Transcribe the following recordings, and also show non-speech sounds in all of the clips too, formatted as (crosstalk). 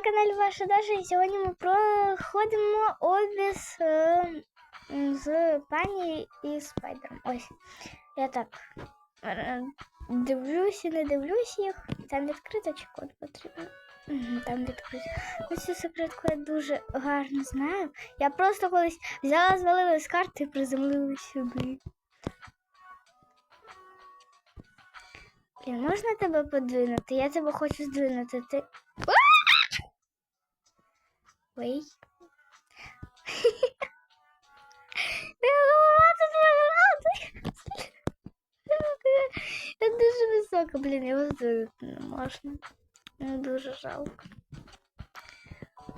на каналі Ваша Даша і сьогодні ми проходимо обіз е, з пані і спайдером. Ось. Я так е, дивлюся, не дивлюся їх. Там відкрито чи код потрібен? Там відкрито. Ось цю секретку я дуже гарно знаю. Я просто колись взяла, звалила з карти і приземлила сюди. Блін, можна тебе подвинути? Я тебе хочу здвинути. Ти. Ой. Моя голова тут виграти. Я дуже висока, блін, його здвинути не можна. Ну, дуже жалко.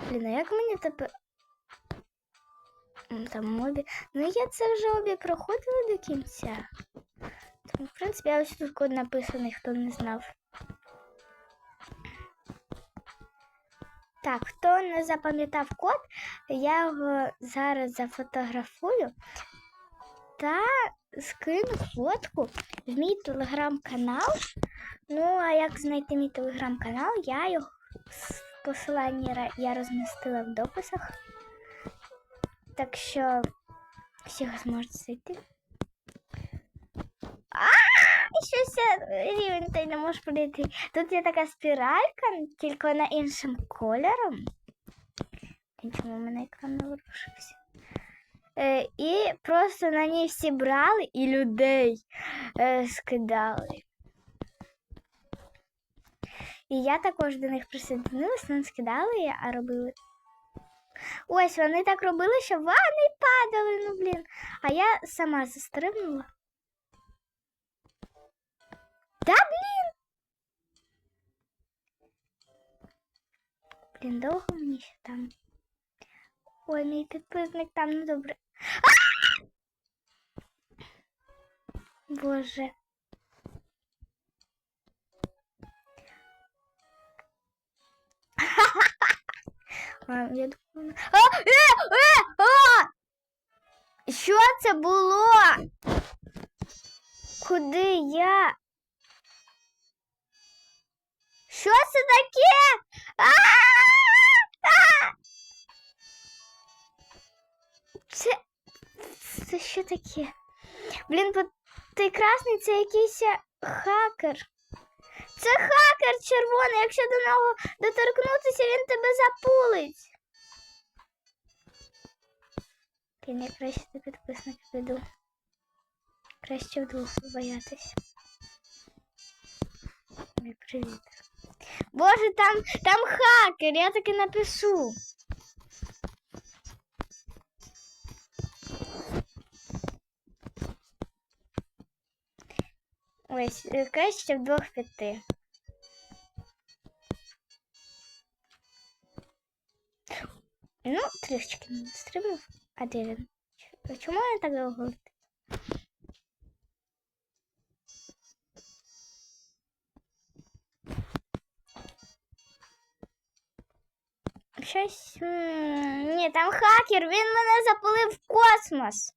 Блін, а як мені тебе. М, Там мобі. Ну я це вже обі проходила до кінця. Тому, в принципі, я ось тут код написаний, хто не знав. Так, хто не запам'ятав код, я його зараз зафотографую та скину фотку в мій телеграм-канал. Ну, а як знайти мій телеграм-канал, я його посилання я розмістила в дописах. Так що всі зможете зайти. А, щось рівень той не можу пройти. Тут є така спіралька, тільки вона іншим кольором. Чому в мене екран не ворушився? Е, і просто на ній всі брали і людей е, скидали. І я також до них присоединилася, не скидали, а робили. Ось вони так робили, що вони падали, ну блін. А я сама застрибнула. Да блін. Блін, довго мені ще там. Ой, мій підписник там не добре. Боже. (laughs) Я думаю... А, е, е, а! Що це було? Куди я? Що це таке? Це, це що таке? Блін, той красний це якийсь е, хакер. Це хакер червоний. Якщо до нього доторкнутися, він тебе запулить. Блін, я краще до підписника піду. Краще вдвох боятись. Привіт. Боже, там, там хакер, я таки напишу. Ось, е, краще вдвох піти. Ну, трішечки не стрибнув. А де він? Ч- Чому він так довго Щось. м, Ні, там хакер, він мене запалив в космос.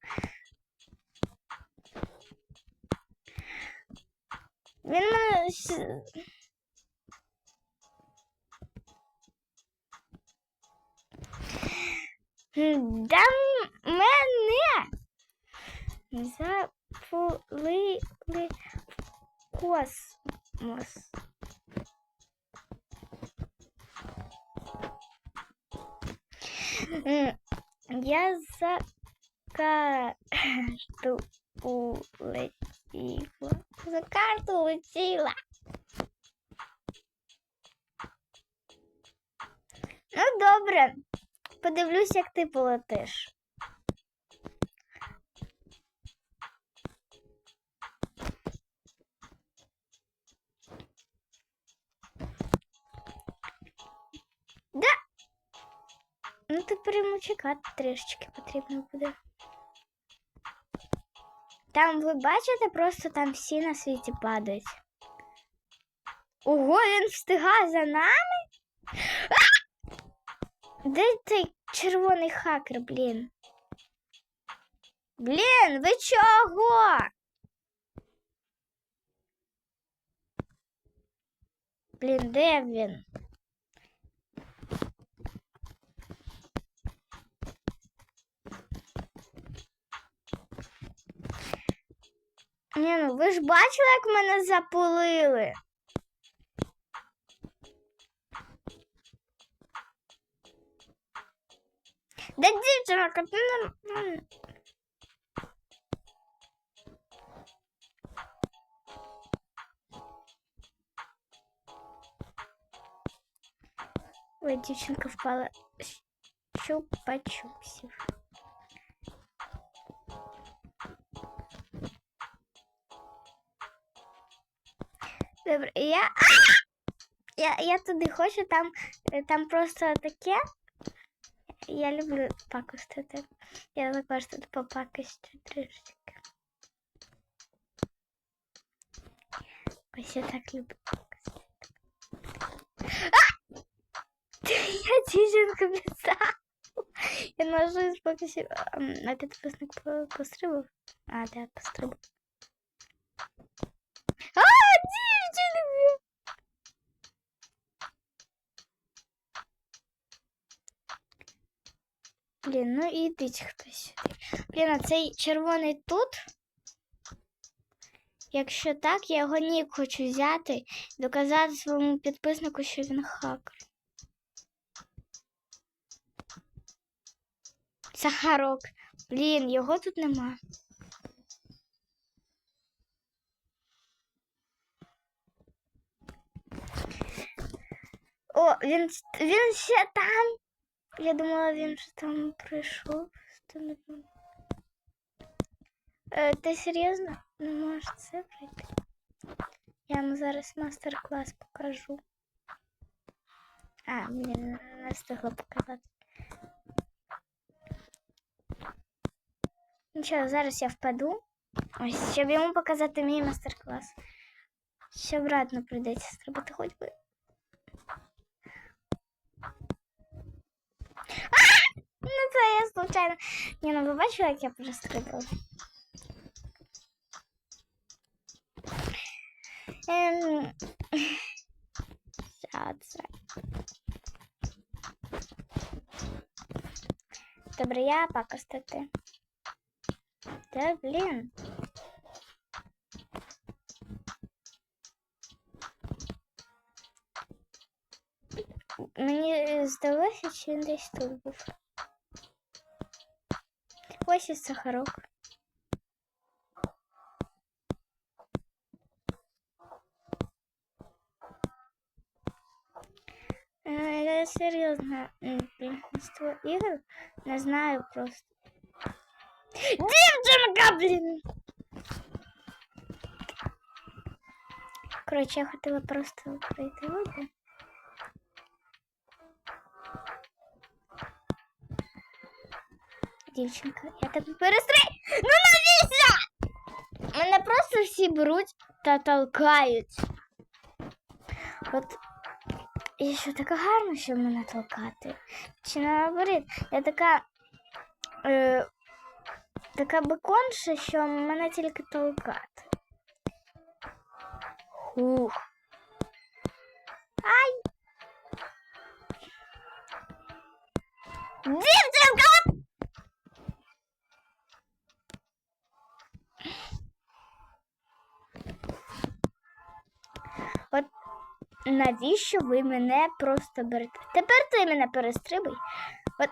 Він мене. Да мене запалили в космос. Я за карту улетіла. За карту улетіла. Ну, добре. Подивлюсь, як ти полетиш. Да. Ну, тепер йому чекати трішечки потрібно буде. Там, ви бачите, просто там всі на світі падають. Ого, він встигає за нами? А! Де той червоний хакер, блін? Блін, ви чого? Блін, де він? Ні, ну ви ж бачили, як мене запулили. Да дівчинка, ти нормально. Ой, дівчинка впала. Щупа-чупсів. Добре, я. А! Я, я туди хочу, там, е, там просто таке. Я люблю пакостити. Я також тут попакостю трішки. Ось я так люблю пакостити. А! Я дівчинку підстав. Я нажусь поки що. ем, А підписник по- пострибав? А, да, пострибав. Блін, ну ідіть хтось. Блін, а цей червоний тут. Якщо так, я його нік хочу взяти і доказати своєму підписнику, що він хакер. Сахарок. Блін, його тут нема. О, він, він ще там. Я думала, він вже там прийшов. Та не знаю. Е, ти серйозно не можеш це пройти? Я вам зараз мастер-клас покажу. А, блін, не встигла показати. Нічого, зараз я впаду. Ось, щоб йому показати мій мастер-клас. Ще обратно прийдеться стрибати хоч Ну це я случайно. Ні, ну ви бачили, як я прострибала? Ем... Що це? Добре, я пакостити. Та блін. Мені здалося, чи він десь тут був. Ось і сахарок. Е, Я серйозно м, більшинство ігор не знаю просто. Дівчинка, блін! Коротше, я хотіла просто пройти воду. Дівчинка, я тебе перестрій! Ну навіщо? Мене просто всі беруть та толкають. От я що така гарна, щоб мене толкати. Чи наоборот, я така. Е, така беконша, що мене тільки толкати. Ух. Ай! Дівчинка! Навіщо ви мене просто берете? Тепер ти мене перестрибуй. От.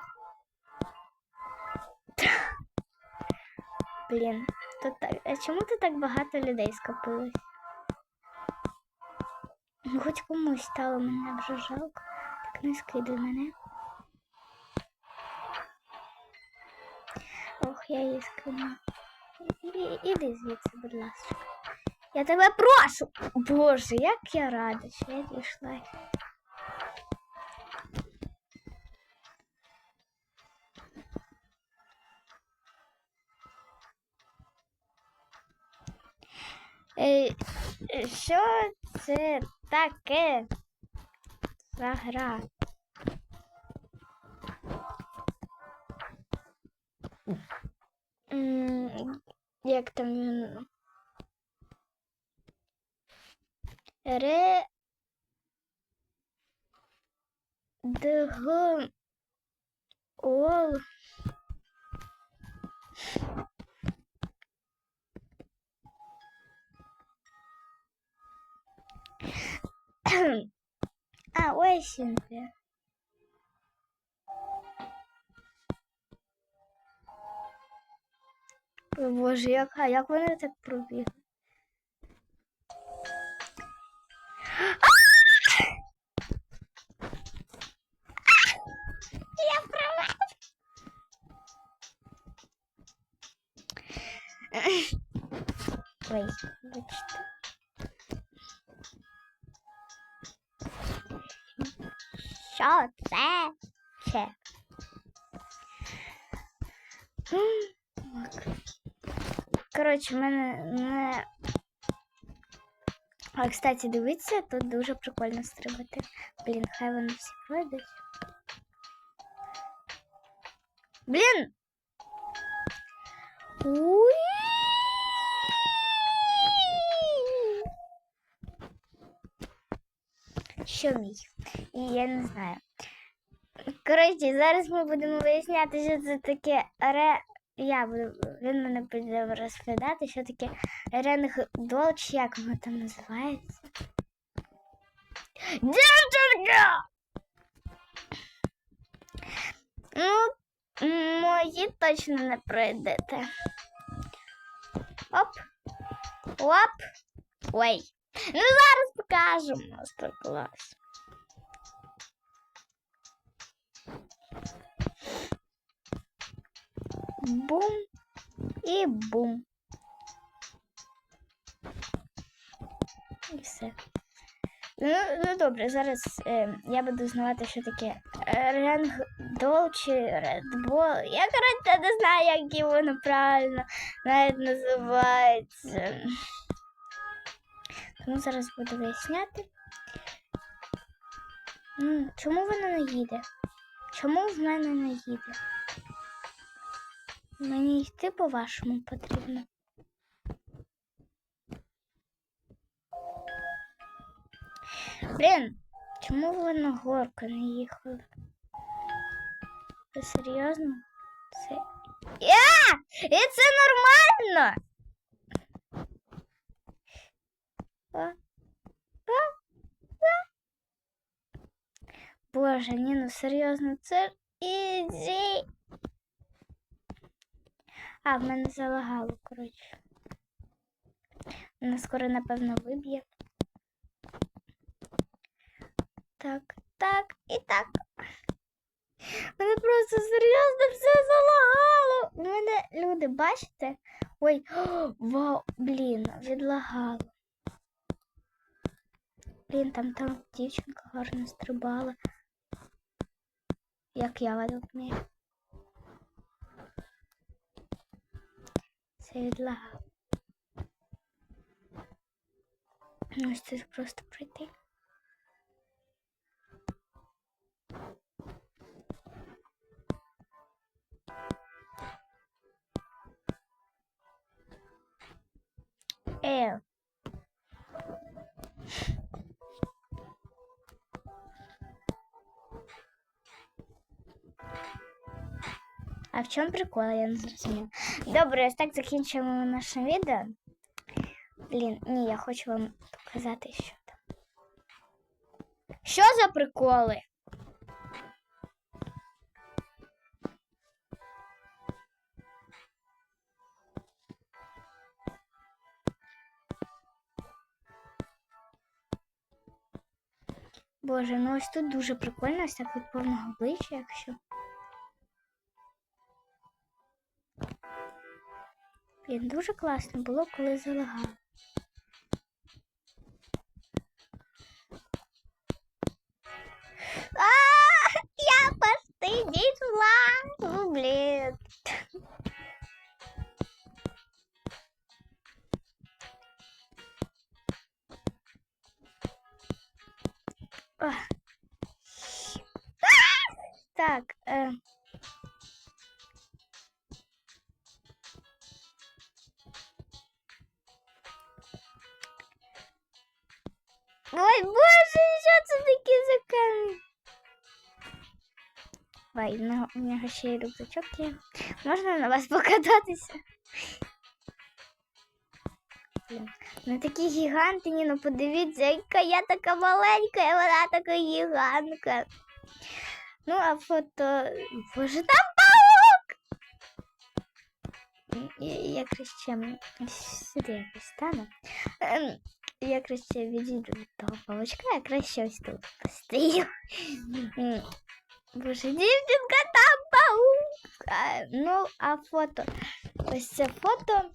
Блін, тут так. А чому тут так багато людей скопилось? Хоч комусь стало мене вже жалко. Так не скидуй мене. Ох, я її скину. Іди звідси, будь ласка. Я тебе прошу. Боже, як я рада, що я дійшла. Е, е, Що це таке за гра? Як там він? Ре. Дг. Ол. А, ось він. Боже, як, як вони так пробігли? Коротше, в мене не. А, кстати, дивіться, тут дуже прикольно стрибати. Блін, хай вони всі пройдуть. Блін! Уй! Що мій? І я не знаю. Коротше, зараз ми будемо виясняти, що це таке ре. Я буду, він мене буде розповідати, що таке ренг-дол, чи як воно там називається. Дівчинка! Ну, мої точно не пройдете. Оп. Оп. Ой. Ну зараз покажемо мастер-клас. Бум і бум. І все. Ну, ну добре, зараз е, я буду знавати, що таке ренг-дол чи редбол. Я, коротше, не знаю, як його воно правильно навіть називається. Тому зараз буду виясняти. Чому воно не їде? Чому в мене не їде? Мені йти по-вашому потрібно. Блін, чому ви на горку не їхали? Це серйозно? Це. Я! І це нормально! А? А? А? Боже, ні, ну серйозно, це ізі. А, в мене залагало, коротше. Мене скоро, напевно, виб'є. Так, так і так. Мене просто серйозно все залагало. У мене люди, бачите? Ой, (gasps) вау, блін, відлагало. Блін, там там дівчинка гарно стрибала. Як я веду вмію. Це відлагало. Ось тут просто пройти. Е. А в чому прикол, я не зрозуміла. Добре, ось так закінчуємо наше відео. Блін, ні, я хочу вам показати, що там. Що за приколи? Боже, ну ось тут дуже прикольно, ось так від повного обличчя, якщо. Блін, дуже класно було, коли залагало. Ой, боже, що це таке за камінь? Ну, у нього ще й рюкзачок є. Можна на вас покататися? Ну такі гіганти, ні, ну подивіться, яка я така маленька, і вона така гігантка. Ну, а фото. Боже, там паук! Я, я краще сюди якось стану. Ем, Я краще відійду від того павучка, я краще ось тут постою. М, Боже, дівчинка, там паук. А, Ну, а фото. Ось це фото.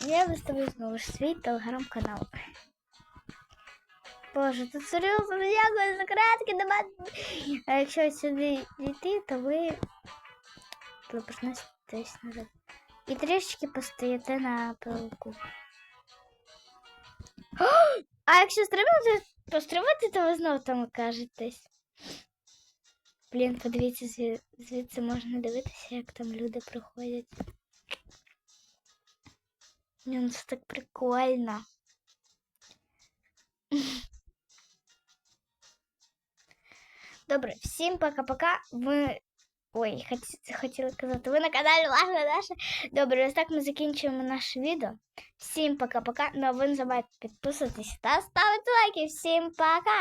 Я виставлю знову ж свій телеграм-канал. Боже, тут серйозно ніякої секретки нема. А якщо сюди йти, то ви пропуститесь назад. І трішечки постоїте на пилку. А якщо стрибнути, пострибати, то ви знову там окажетесь. Блін, подивіться, зві- звідси можна дивитися, як там люди проходять. Ні, ну це так прикольно. (laughs) Добре, всім пока-пока. Ви. Ой, хоті- хотіла казати, ви на каналі Лагна Даша. Добре, ось так ми закінчуємо наше відео. Всім пока-пока. Ну а ви не забувайте підписуватись та ставити лайки. Всім пока!